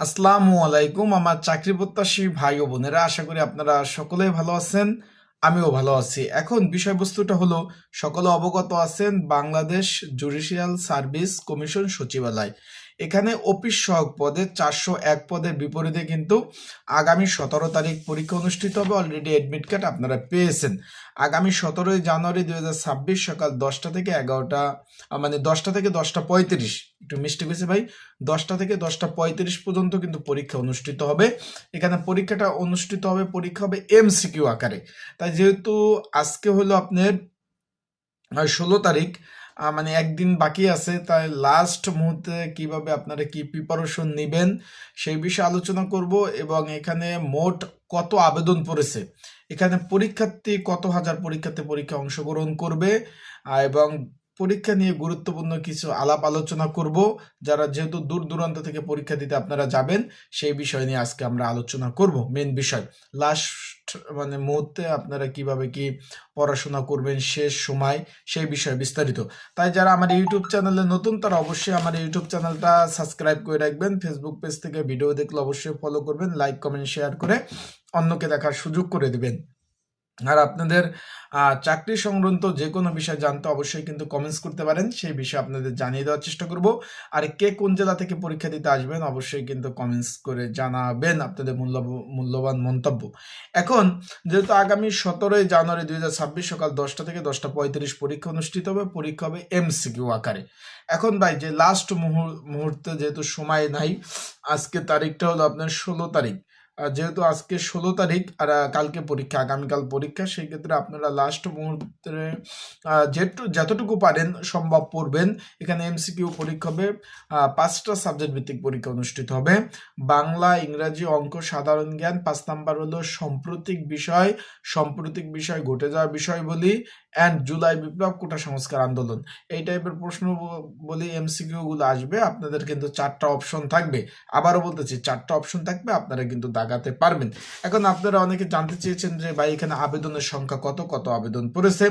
আসসালামু আলাইকুম, আমার চাকরি প্রত্যাশী ভাই ও বোনেরা, আশা করি আপনারা সকলে ভালো আছেন, আমিও ভালো আছি। এখন বিষয়বস্তুটা হলো, সকলে অবগত আছেন বাংলাদেশ জুডিশিয়াল সার্ভিস কমিশন সচিবালয়। এখানে অফিস সহক পদে চারশো এক পদের বিপরীতে কিন্তু আগামী সতেরো তারিখ পরীক্ষা অনুষ্ঠিত হবে অলরেডি অ্যাডমিট কার্ড আপনারা পেয়েছেন। আগামী সতেরোই জানুয়ারি হাজার ছাব্বিশ সকাল দশটা থেকে এগারোটা মানে দশটা থেকে দশটা পঁয়ত্রিশ, একটু মিষ্টি গেছে ভাই, দশটা থেকে দশটা পঁয়ত্রিশ পর্যন্ত কিন্তু পরীক্ষা অনুষ্ঠিত হবে। এখানে পরীক্ষাটা অনুষ্ঠিত হবে, পরীক্ষা হবে এমসিকিউ আকারে। তাই যেহেতু আজকে হলো আপনার ষোলো তারিখ মানে একদিন বাকি আছে, তাই লাস্ট মুহূর্তে কীভাবে আপনারা কি প্রিপারেশন নেবেন সেই বিষয়ে আলোচনা করব এবং এখানে মোট কত আবেদন পড়েছে। এখানে পরীক্ষার্থী কত হাজার পরীক্ষাতে পরীক্ষা অংশগ্রহণ করবে এবং পরীক্ষা নিয়ে গুরুত্বপূর্ণ কিছু আলাপ আলোচনা করব। যারা যেহেতু দূর দূরান্ত থেকে পরীক্ষা দিতে আপনারা যাবেন, সেই বিষয় নিয়ে আজকে আমরা আলোচনা করব। মেন বিষয় লাস্ট মানে মুহূর্তে আপনারা কীভাবে কি পড়াশোনা করবেন, শেষ সময়, সেই বিষয়ে বিস্তারিত। তাই যারা আমার ইউটিউব চ্যানেলে নতুন, তারা অবশ্যই আমার ইউটিউব চ্যানেলটা সাবস্ক্রাইব করে রাখবেন। ফেসবুক পেজ থেকে ভিডিও দেখলে অবশ্যই ফলো করবেন লাইক কমেন্ট শেয়ার করে অন্যকে দেখার সুযোগ করে দিবেন। আর আপনাদের চাকরি সংক্রান্ত যে কোনো বিষয় জানতে অবশ্যই কিন্তু কমেন্টস করতে পারেন, সেই বিষয়ে আপনাদের জানিয়ে দেওয়ার চেষ্টা করব। আর কে কোন জেলা থেকে পরীক্ষা দিতে আসবেন অবশ্যই কিন্তু কমেন্টস করে জানাবেন আপনাদের মূল্য মূল্যবান মন্তব্য। এখন, যেহেতু আগামী সতেরোই জানুয়ারি দুই হাজার ছাব্বিশ সকাল দশটা থেকে দশটা পঁয়ত্রিশ পরীক্ষা অনুষ্ঠিত হবে, পরীক্ষা হবে এমসিকিউ আকারে। এখন ভাই, যে লাস্ট মুহূর্তে যেহেতু সময় নাই, আজকে তারিখটা হলো আপনার ষোলো তারিখ। যেহেতু আজকে ষোলো তারিখ আর কালকে পরীক্ষা, আগামীকাল পরীক্ষা, সেই ক্ষেত্রে আপনারা লাস্ট মুহূর্তে যেটু, যতটুকু পারেন সম্ভব পড়বেন। এখানে এমসিকিউ পরীক্ষা হবে পাঁচটা সাবজেক্ট ভিত্তিক পরীক্ষা অনুষ্ঠিত হবে। বাংলা, ইংরাজি, অঙ্ক, সাধারণ জ্ঞান, পাঁচ নাম্বার হলো সাম্প্রতিক বিষয়। সাম্প্রতিক বিষয় ঘটে যাওয়া বিষয় বলি অ্যান্ড জুলাই বিপ্লব, কোটা সংস্কার আন্দোলন। এই টাইপের প্রশ্ন বলি এমসিকিউগুলো আসবে, আপনাদের কিন্তু চারটা অপশন থাকবে। আবারও বলতেছি, চারটা অপশন থাকবে, আপনারা কিন্তু দাগাতে পারবেন। এখন আপনারা অনেকে জানতে চেয়েছেন যে, ভাই, এখানে আবেদনের সংখ্যা কত কত আবেদন পড়েছে?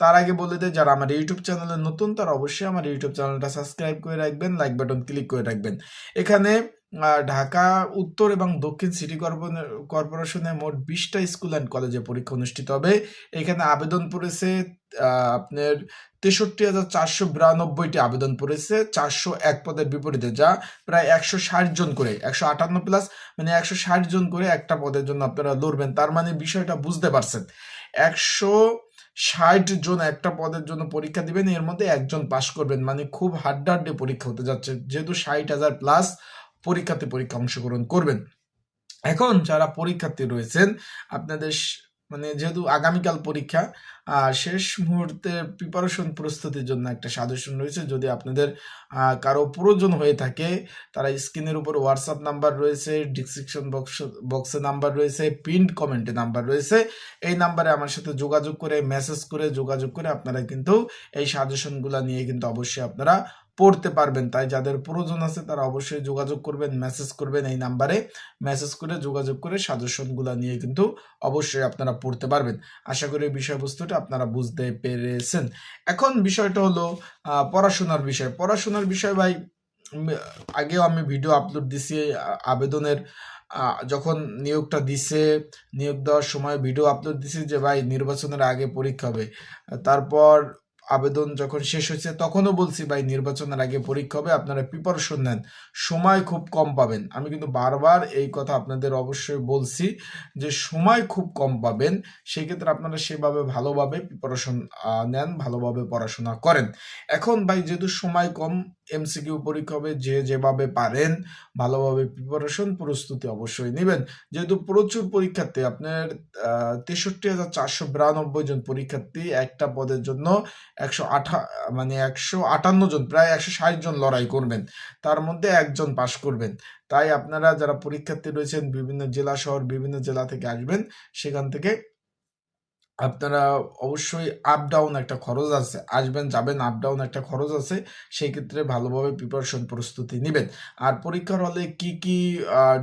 তার আগে বলে দেয় যারা আমার ইউটিউব চ্যানেলে নতুন, তারা অবশ্যই আমার ইউটিউব চ্যানেলটা সাবস্ক্রাইব করে রাখবেন লাইক বাটন ক্লিক করে রাখবেন। এখানে ঢাকা, উত্তর এবং দক্ষিণ সিটি কর্পোরে- কর্পোরেশনে মোট বিশটা স্কুল অ্যান্ড কলেজে পরীক্ষা অনুষ্ঠিত হবে। এখানে আবেদন পড়েছে আপনার তেষট্টি হাজার চারশো বিরানব্বইটি আবেদন পড়েছে, চারশো এক পদের বিপরীতে, যা প্রায় একশো ষাট জন করে, একশো আটান্ন প্লাস মানে একশো ষাট জন করে একটা পদের জন্য আপনারা লড়বেন। তার মানে বিষয়টা বুঝতে পারছেন। একশো ষাট জন একটা পদের জন্য পরীক্ষা দিবেন, এর মধ্যে একজন পাশ করবেন। মানে খুব হাড্ডাহাড্ডি পরীক্ষা হতে যাচ্ছে, যেহেতু ষাট হাজার প্লাস পরীক্ষার্থী পরীক্ষা অংশগ্রহণ করবেন। এখন যারা পরীক্ষার্থী রয়েছেন, আপনাদের মানে যেহেতু আগামীকাল পরীক্ষা শেষ মুহূর্তে প্রিপারেশন প্রস্তুতির জন্য একটা সাজেশন রয়েছে। যদি আপনাদের কারও প্রয়োজন হয়ে থাকে, তারা স্ক্রিনের উপর হোয়াটসঅ্যাপ নাম্বার রয়েছে ডিসক্রিপশন বক্স বক্সে নাম্বার রয়েছে পিন্ড কমেন্টে নাম্বার রয়েছে। এই নাম্বারে আমার সাথে যোগাযোগ করে মেসেজ করে, যোগাযোগ করে আপনারা কিন্তু এই সাজেশনগুলো নিয়ে কিন্তু অবশ্যই আপনারা পড়তে পারবেন। তাই যাদের প্রয়োজন আছে তারা অবশ্যই যোগাযোগ করবেন মেসেজ করবেন এই নাম্বারে মেসেজ করে যোগাযোগ করে সাজেশনগুলো নিয়ে কিন্তু অবশ্যই আপনারা পড়তে পারবেন। আশা করি বিষয়বস্তুটা আপনারা বুঝতে পেরেছেন। এখন বিষয়টা হলো পড়াশোনার বিষয়। পড়াশোনার বিষয় ভাই আগেও আমি ভিডিও আপলোড দিছি আবেদনের। যখন নিয়োগটা দিছে, নিয়োগ দেওয়ার সময় ভিডিও আপলোড দিছি যে ভাই, নির্বাচনের আগে পরীক্ষা হবে। তারপর আবেদন যখন শেষ হয়েছে, তখনও বলছি, ভাই, নির্বাচনের আগে পরীক্ষা হবে, আপনারা প্রিপারেশন নেন। সময় খুব কম পাবেন। আমি কিন্তু বারবার এই কথা আপনাদের অবশ্যই বলছি যে, সময় খুব কম পাবেন। সেই ক্ষেত্রে আপনারা সেভাবে ভালোভাবে প্রিপারেশন নেন, ভালোভাবে পড়াশোনা করেন। এখন, ভাই, যেহেতু সময় কম এমসিকিউ পরীক্ষা হবে, যে যেভাবে পারেন, ভালোভাবে প্রিপারেশন প্রস্তুতি অবশ্যই নেবেন। যেহেতু প্রচুর পরীক্ষার্থী, আপনার তেষট্টি হাজার চারশো বিরানব্বই জন পরীক্ষার্থী একটা পদের জন্য একশো আঠা মানে একশো আটান্ন জন, প্রায় একশো ষাট জন লড়াই করবেন। তার মধ্যে একজন পাশ করবেন। তাই আপনারা যারা পরীক্ষার্থী রয়েছেন, বিভিন্ন জেলা শহর, বিভিন্ন জেলা থেকে আসবেন, সেখান থেকে আপনারা অবশ্যই আপ ডাউন একটা খরচ আছে, আসবেন, যাবেন আপ ডাউন একটা খরচ আছে সেই ক্ষেত্রে ভালোভাবে প্রিপারেশন প্রস্তুতি নেবেন। আর পরীক্ষার হলে কি কি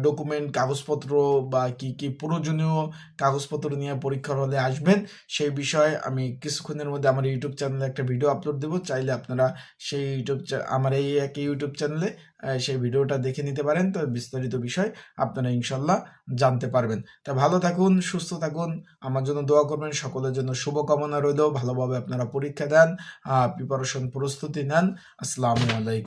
ডকুমেন্ট কাগজপত্র বা কি কি প্রয়োজনীয় কাগজপত্র নিয়ে পরীক্ষার হলে আসবেন, সেই বিষয়ে আমি কিছুক্ষণের মধ্যে আমার ইউটিউব চ্যানেলে একটা ভিডিও আপলোড দেবো। চাইলে আপনারা সেই ইউটিউব আমার এই একই ইউটিউব চ্যানেলে সেই ভিডিওটা দেখে নিতে পারেন। তো বিস্তারিত বিষয় আপনারা ইনশাল্লাহ জানতে পারবেন। তা ভালো থাকুন, সুস্থ থাকুন। আমার জন্য দোয়া করবেন। সকলের জন্য শুভকামনা রইল। ভালোভাবে আপনারা পরীক্ষা দেন প্রিপারেশন প্রস্তুতি নেন। আসসালামু আলাইকুম।